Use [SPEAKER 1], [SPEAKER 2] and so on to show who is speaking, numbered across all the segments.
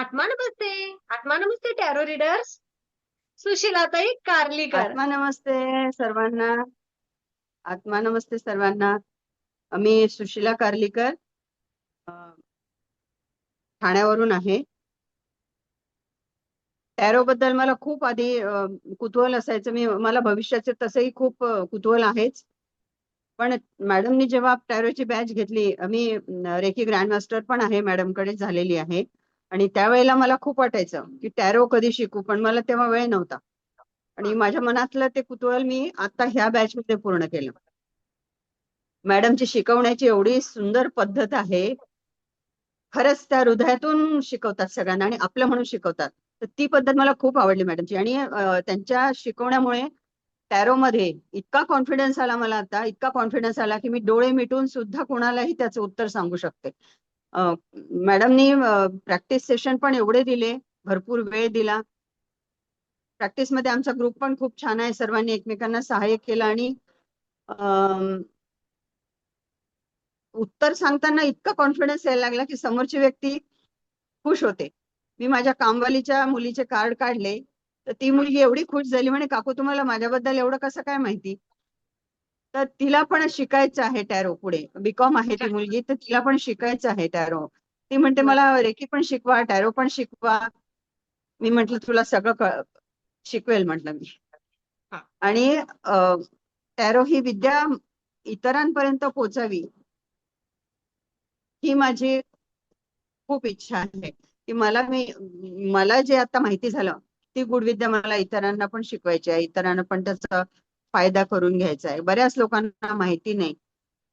[SPEAKER 1] आत्मा नमस्ते आत्मा नमस्ते tarot readers सुशीलाताई कार्लीकर.
[SPEAKER 2] आत्मा नमस्ते सर्वांना. आत्मा नमस्ते सर्वांना. मी सुशीला कार्लीकर ठाण्यावरून आहे. टॅरो बद्दल मला खूप आधी कुतूहल असायचं. मी मला भविष्याचे तसंही खूप कुतूहल आहेच. पण मॅडमनी जेव्हा टॅरोची बॅच घेतली मी रेकी ग्रँडमास्टर पण आहे मॅडमकडे झालेली आहे. आणि त्यावेळेला मला खूप वाटायचं की टॅरो कधी शिकू पण मला तेव्हा वेळ नव्हता. आणि माझ्या मनातलं ते कुतूहल मी आता ह्या बॅच मध्ये पूर्ण केलं. मॅडमची शिकवण्याची एवढी सुंदर पद्धत आहे. खरंच त्या हृदयातून शिकवतात सगळ्यांना आणि आपलं म्हणून शिकवतात. तर ती पद्धत मला खूप आवडली मॅडमची. आणि त्यांच्या शिकवण्यामुळे टॅरो मध्ये इतका कॉन्फिडन्स आला मला आता इतका कॉन्फिडन्स आला की मी डोळे मिटून सुद्धा कोणालाही त्याचं उत्तर सांगू शकते. मॅडमनी प्रॅक्टिस सेशन पण एवढे दिले भरपूर वेळ दिला. प्रॅक्टिसमध्ये आमचा ग्रुप पण खूप छान आहे सर्वांनी एकमेकांना सहाय्य केलं आणि उत्तर सांगताना इतकं कॉन्फिडन्स यायला लागला की समोरची व्यक्ती खुश होते. मी माझ्या कामवालीच्या मुलीचे कार्ड काढले तर ती मुलगी एवढी खुश झाली म्हणे काकू तुम्हाला माझ्याबद्दल एवढं कसं काय माहिती? तर तिला पण शिकायचं आहे टॅरो पुढे. बीकॉम आहे ती मुलगी तर तिला पण शिकायचं आहे टॅरो. ती म्हणते मला रेकी पण शिकवा टॅरो पण शिकवा. मी म्हंटल तुला सगळं शिकवेल म्हटलं मी. आणि टॅरो ही विद्या इतरांपर्यंत पोचावी ही माझी खूप इच्छा आहे. की मला मी मला जे आता माहिती झालं ती गुणविद्या मला इतरांना पण शिकवायची आहे. इतरांना पण त्याचा फायदा करून घ्यायचा आहे. बऱ्याच लोकांना माहिती नाही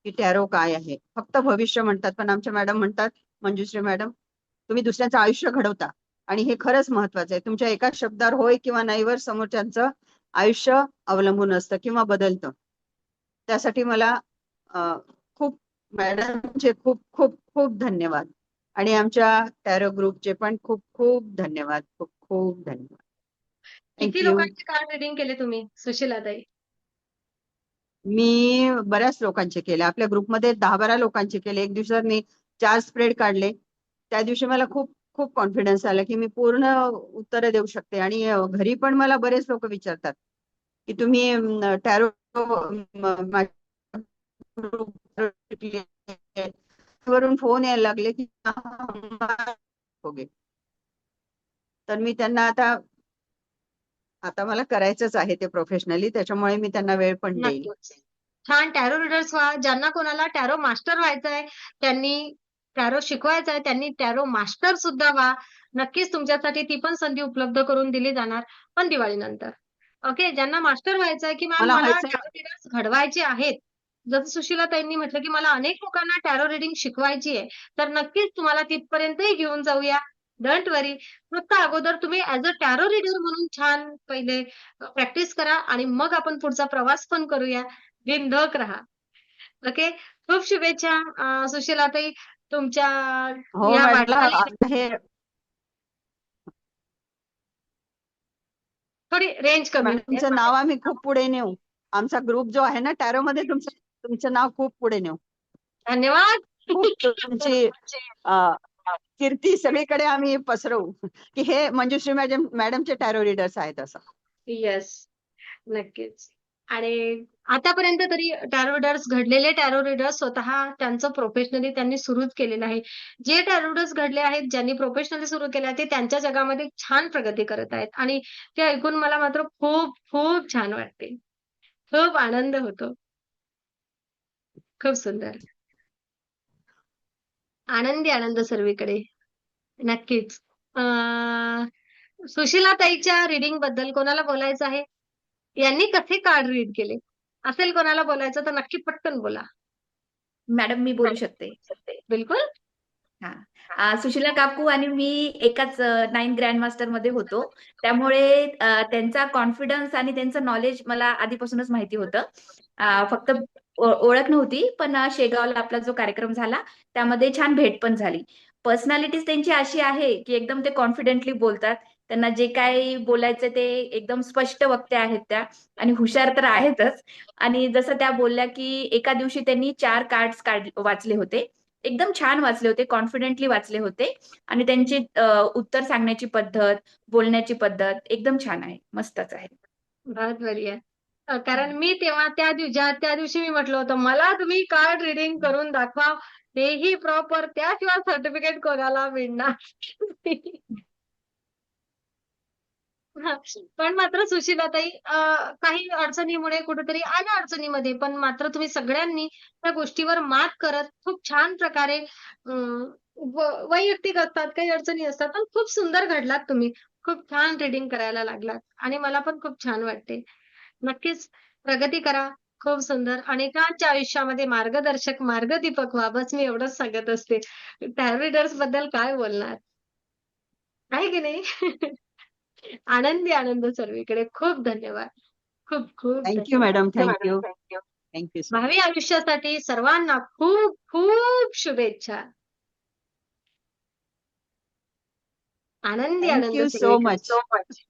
[SPEAKER 2] की टॅरो काय आहे. फक्त भविष्य म्हणतात पण आमच्या मॅडम म्हणतात मंजुश्री मॅडम तुम्ही दुसऱ्याचं आयुष्य घडवता. आणि हे खरंच महत्वाचं आहे. तुमच्या एका शब्दावर होय किंवा नाहीवर समोरच्यांचं आयुष्य अवलंबून असतं किंवा बदलतं. त्यासाठी मला खूप मॅडमचे खूप खूप खूप धन्यवाद. आणि आमच्या टॅरो ग्रुपचे पण खूप खूप धन्यवाद. खूप खूप धन्यवाद.
[SPEAKER 1] किती. लोकांचे कार्ड रिडिंग केले तुम्ही? सुशीलाताई.
[SPEAKER 2] मी बऱ्याच लोकांचे केले आपल्या ग्रुपमध्ये दहा बारा लोकांचे केले एक दिवसात मी चार स्प्रेड काढले त्या दिवशी मला खूप खूप कॉन्फिडन्स आला की मी पूर्ण उत्तरं देऊ शकते आणि घरी पण मला बरेच लोक विचारतात की तुम्ही टॅरो वरून फोन यायला लागले की तर मी त्यांना आता आता मला करायचंच आहे ते प्रोफेशनली त्याच्यामुळे मी त्यांना वेळ पण देईल
[SPEAKER 1] छान टॅरो रीडर्स व्हा ज्यांना कोणाला टॅरो मास्टर व्हायचं आहे त्यांनी टॅरो शिकवायचं आहे त्यांनी टॅरो मास्टर सुद्धा व्हा. नक्कीच तुमच्यासाठी ती पण संधी उपलब्ध करून दिली जाणार पण दिवाळीनंतर. ओके ज्यांना मास्टर व्हायचं आहे की मॅम
[SPEAKER 2] मला
[SPEAKER 1] मला
[SPEAKER 2] व्हायचंय.
[SPEAKER 1] टॅरो रीडर्स घडवायचे आहेत. जसं सुशीला ताईंनी म्हटलं की मला अनेक लोकांना टॅरो रीडिंग शिकवायची आहे. तर नक्कीच तुम्हाला तिथपर्यंतही घेऊन जाऊया. डोंट वरी फक्त अगोदर तुम्ही ऍज अ टॅरो रीडर म्हणून छान पहिले प्रॅक्टिस करा आणि मग आपण पुढचा प्रवास पण करूया. बिनधोक राहा. ओके खूप शुभेच्छा अं, सुशीलाताई. तुमच्या
[SPEAKER 2] हो
[SPEAKER 1] या थोडी रेंज कमी.
[SPEAKER 2] तुमचं नाव आम्ही खूप पुढे नेऊ. आमचा ग्रुप जो आहे ना टॅरो मध्ये तुमचं तुमचं नाव खूप पुढे नेऊ.
[SPEAKER 1] धन्यवाद.
[SPEAKER 2] तुमची कीर्ती सगळीकडे आम्ही पसरवू. की हे मंजुश्री मॅडम मॅडमचे टॅरो रीडर्स आहेत असं.
[SPEAKER 1] येस नक्कीच. आणि आतापर्यंत तरी टॅरो रिडर्स घडलेले टॅरो रिडर्स स्वतः त्यांचं प्रोफेशनली त्यांनी सुरूच केलेलं आहे. जे टॅरो रिडर्स घडले आहेत ज्यांनी प्रोफेशनली सुरू केले आहे ते त्यांच्या जगामध्ये छान प्रगती करत आहेत. आणि ते ऐकून मला मात्र खूप खूप छान वाटते. खूप आनंद होतो. खूप सुंदर. आनंदी आनंद सर्वीकडे. नक्कीच. अं, सुशीलाताईच्या रिडिंगबद्दल कोणाला बोलायचं आहे? यांनी कसे कार्ड रीड केले? असेल कोणाला बोलायचं तर नक्की पटकन बोला.
[SPEAKER 3] मॅडम मी बोलू शकते.
[SPEAKER 1] बिलकुल.
[SPEAKER 3] अ, सुशीला काकू आणि मी एकाच नाईन ग्रँड मास्टरमध्ये होतो. त्यामुळे त्यांचा कॉन्फिडन्स आणि त्यांचं नॉलेज मला आधीपासूनच माहिती होतं. फक्त ओळख नव्हती पण शेगावला आपला जो कार्यक्रम झाला त्यामध्ये छान भेट पण झाली. पर्सनॅलिटीज त्यांची अशी आहे की एकदम ते कॉन्फिडेंटली बोलतात. त्यांना जे काही बोलायचं ते एकदम स्पष्ट वक्त्या आहेत त्या आणि हुशार तर आहेतच. आणि जसं त्या बोलल्या की एका दिवशी त्यांनी चार कार्ड्स काढ वाचले होते. एकदम छान वाचले होते कॉन्फिडेंटली वाचले होते. आणि त्यांची उत्तर सांगण्याची पद्धत बोलण्याची पद्धत एकदम छान आहे मस्तच आहे.
[SPEAKER 1] कारण मी तेव्हा त्या दिवशी त्या दिवशी मी म्हटलं होतं मला तुम्ही कार्ड रिडिंग करून दाखवा. तेही प्रॉपर त्याशिवाय सर्टिफिकेट कोणाला मिळणार हा. पण मात्र सुशीलाताई काही अडचणीमुळे कुठेतरी आल्या अडचणीमध्ये पण मात्र तुम्ही सगळ्यांनी त्या गोष्टीवर मात करत खूप छान प्रकारे वैयक्तिक असतात काही अडचणी असतात पण खूप सुंदर घडलात तुम्ही. खूप छान रिडिंग करायला लागलात. आणि मला पण खूप छान वाटते. नक्कीच. प्रगती करा. खूप सुंदर. अनेकांच्या आयुष्यामध्ये मार्गदर्शक मार्गदीपक व्हा बस मी एवढंच सांगत असते. टॅरो बद्दल काय बोलणार? आहे की नाही? आनंदी आनंद सर्वीकडे. खूप धन्यवाद. खूप खूप
[SPEAKER 2] थँक्यू मॅडम थँक्यू थँक्यू
[SPEAKER 1] भावी आयुष्यासाठी सर्वांना खूप खूप शुभेच्छा. आनंदी आनंद
[SPEAKER 2] you so
[SPEAKER 1] सगळीकडे.
[SPEAKER 2] much.